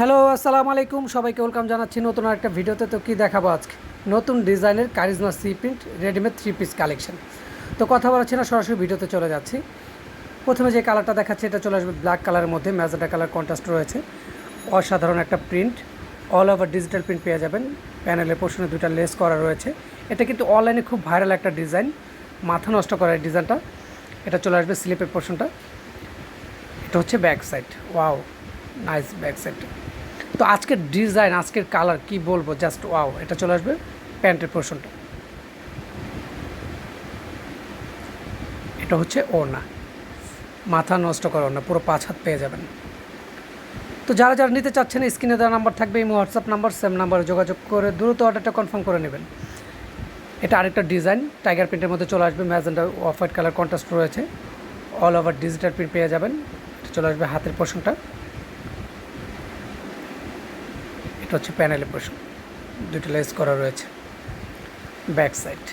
Hello, আসসালামু আলাইকুম। সবাইকে ওয়েলকাম জানাচ্ছি নতুন একটা ভিডিওতে। তো কী দেখাবো আজকে? নতুন ডিজাইনের Karishma C print, readymade three piece collection. তো কথা বলাচ্ছি না, সরাসরি ভিডিওতে চলে যাচ্ছি। প্রথমে যে কালারটা দেখাচ্ছি, এটা চলে আসবে ব্ল্যাক কালারের মধ্যে। ম্যাজেন্টা কালার কন্ট্রাস্ট রয়েছে। অসাধারণ একটা print. All over digital print পেয়ে যাবেন। প্যানেলের পোর্শনে দুটা লেস করা রয়েছে। এটা কিন্তু অনলাইনে খুব ভাইরাল একটা ডিজাইন। মাথা নষ্ট করা এই ডিজাইনটা। এটা চলে আসবে স্লিপের পোর্শনটা এটা হচ্ছে back side. Wow! Nice back side তো আজকের ডিজাইন আজকের কালার কি বলব? জাস্ট ওয়াও এটা চলে আসবে প্যান্টের পোর্শনটা এটা হচ্ছে ওড়না। মাথা নষ্ট করো না পুরো পাঁচ হাত পেয়ে যাবেন। তো যারা যারা নিতে চাচ্ছেন, স্ক্রিনে দেওয়া নাম্বার থাকবে এই হোয়াটসঅ্যাপ নাম্বার সেম নাম্বারে যোগাযোগ করে দ্রুত অর্ডারটা কনফার্ম করে নেবেন। এটা আরেকটা ডিজাইন টাইগার প্রিন্টের মধ্যে চলে আসবে magenta off white colour contrast রয়েছে। অল ওভার ডিজিটাল প্রিন্ট পেয়ে যাবেন। চলে আসবে হাতের পোর্শনটা এটা হচ্ছে প্যানেলে পোর্শন দুটো লেস করা রয়েছে, ব্যাক সাইড।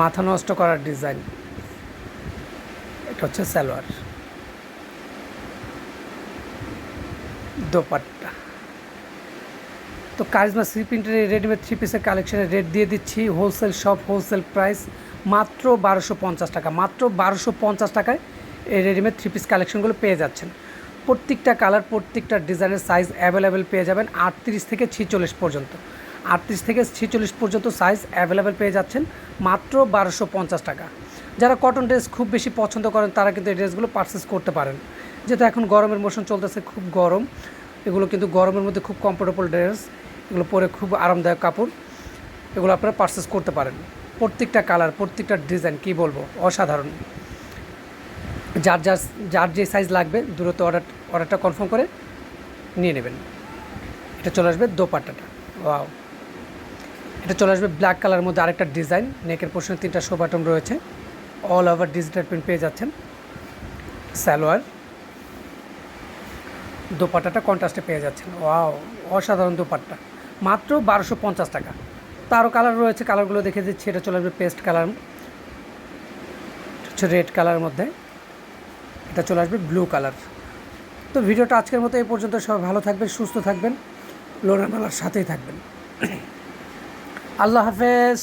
মাথা নষ্ট করার ডিজাইন। এটা হচ্ছে সালোয়ার। দোপাট্টা। তো কারিজমা থ্রি প্রিন্টের রেডিমেড থ্রি পিসের কালেকশনের রেট দিয়ে দিচ্ছি, হোলসেল শপ, হোলসেল প্রাইস মাত্র বারোশো পঞ্চাশ টাকা। মাত্র বারোশো পঞ্চাশ টাকায় এই রেডিমেড থ্রি পিস কালেকশনগুলো পেয়ে যাচ্ছেন। প্রত্যেকটা কালার, প্রত্যেকটা ডিজাইনের সাইজ অ্যাভেলেবেল পেয়ে যাবেন আটত্রিশ থেকে ছিচল্লিশ পর্যন্ত। আটত্রিশ থেকে ছিচল্লিশ পর্যন্ত সাইজ অ্যাভেলেবেল পেয়ে যাচ্ছেন মাত্র বারোশো পঞ্চাশ টাকা। যারা কটন ড্রেস খুব বেশি পছন্দ করেন, তারা কিন্তু এই ড্রেসগুলো পারচেস করতে পারেন। যেহেতু এখন গরমের মৌসুম চলতেছে, খুব গরম। এগুলো কিন্তু গরমের মধ্যে খুব কমফোর্টেবল ড্রেস এগুলো পরে খুব আরামদায়ক কাপড়, এগুলো আপনারা পারচেস করতে পারেন। প্রত্যেকটা কালার, প্রত্যেকটা ডিজাইন, কি বলব? অসাধারণ। যার যার যার যে সাইজ লাগবে, দ্রুত অর্ডার অর্ডারটা কনফার্ম করে নিয়ে নেবেন। এটা চলে আসবে দোপাট্টাটা। ওয়াও এটা চলে আসবে ব্ল্যাক কালারের মধ্যে আরেকটা ডিজাইন নেকের পোর্শনে তিনটা শো বাটন রয়েছে। অল ওভার ডিজিটাল প্রিন্ট পেয়ে যাচ্ছেন। সালোয়ার দোপাট্টাটা কন্ট্রাস্টে পেয়ে যাচ্ছেন। ওয়াও অসাধারণ দোপাট্টা। মাত্র বারোশো পঞ্চাশ টাকা। তারও কালার রয়েছে কালারগুলো দেখে দিচ্ছি। এটা চলে আসবে পেস্ট কালার রেড কালারের মধ্যে। এটা চলে আসবে ব্লু কালার তো ভিডিওটা আজকের মতো এই পর্যন্ত। সবাই ভালো থাকবেন, সুস্থ থাকবেন, লোনার মেলার সাথেই থাকবেন। আল্লাহ হাফেজ।